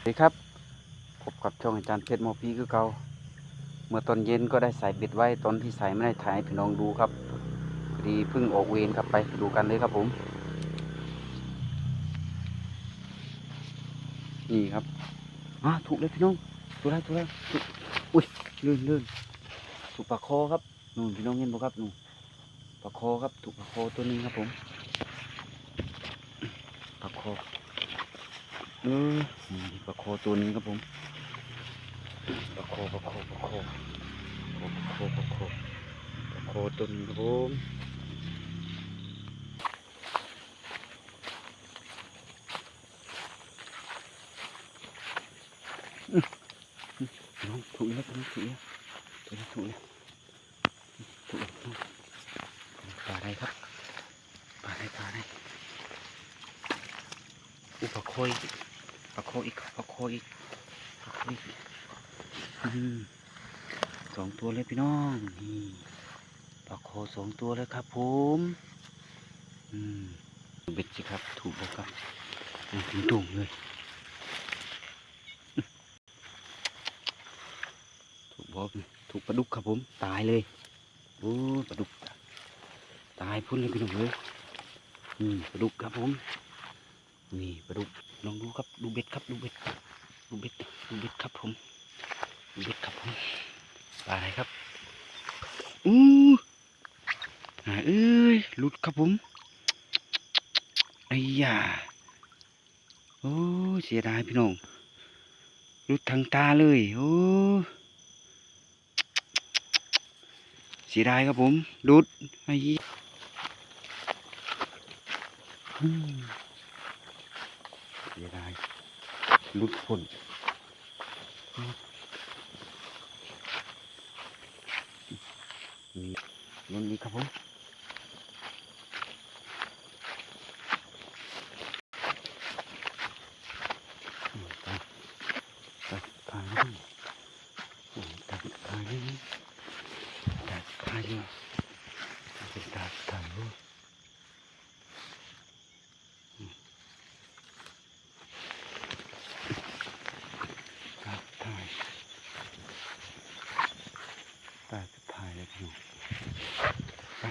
สวัสดีครับพบกับช่องอาจารย์เพชรโมพีคือเก่าเมื่อตอนเย็นก็ได้ใส่บ็ดไว้ตอนที่ใส่ไม่ได้ถ่ายพี่น้องดูครับพอดีเพิ่งออกเวรครับไปดูกันเลยครับผม นี่ครับอ่าถูกเลยพี่น้องถูกแล้วถูกแล้วถูกอุ้ยลื่นลื่นถูกปลาคอครับนู่นพี่น้องเห็นบ่ครับนู่นปลาคอครับถูกปลาคอตัวนึงครับผมปลาคอ เออปลาโคตัวนึงครับผมปลาโคปลาโคปลาโคปลาโคปลาโคปลาโคตัวนึงครับผมน้องถูกแล้วน้องถูกแล้วตัวนี้วถูกแล้วถูกแล้วปลาอะไรครับปลาอะไรปลาอะไรอุปลาโค ปลาโคอีกปลาโคอีกปลาโคอีกอืมสองตัวเลยพี่น้องนี่ปลาโคสองตัวเลยครับ ผมอืมเบ็ดสิครับ ถูกบอกครับถึงตุ่มเลย ถูกบอกถูกปลาดุกครับผม ตายเลยโอ้ปลาดุก ตายพุ่นเลยพี่น้องเลยอืมปลาดุกครับผม นี่ปดุกลองดูครับดูเบ็ดครับดูเบ็ดดูเบ็ดดูเบ็ดครับผมดูเบ็ดครับผมปลาอะไรครับอู้หาเอ้ยหลุดครับผมไอ้ยาโอ้เสียดายพี่น้องหลุดทางตาเลยโอ้เสียดายครับผมหลุดไอ้ยอืมเสียดายลุดพ้นนี่นุ่นนี้ครับผมไปไปไปขาเลยอืมตัดขาเลยตัดขาเลยตัดตัดขาเลย ครับถ่ายตา จะถ่ายแล้วพี่น้องไป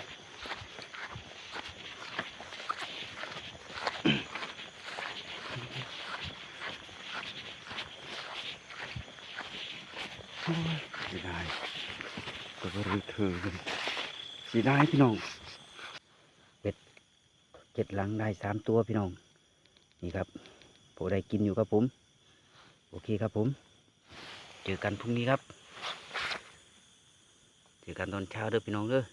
โอ้ยเสียดายก็บริเธอสียดายพี่น้องเป็ดเจ็ดหลังได้สามตัวพี่น้อง นี่ครับผมได้กินอยู่ครับผม โอเคครับผม เจอกันพรุ่งนี้ครับ จอกันตอนเช้าเด้อพี่น้องเด้อ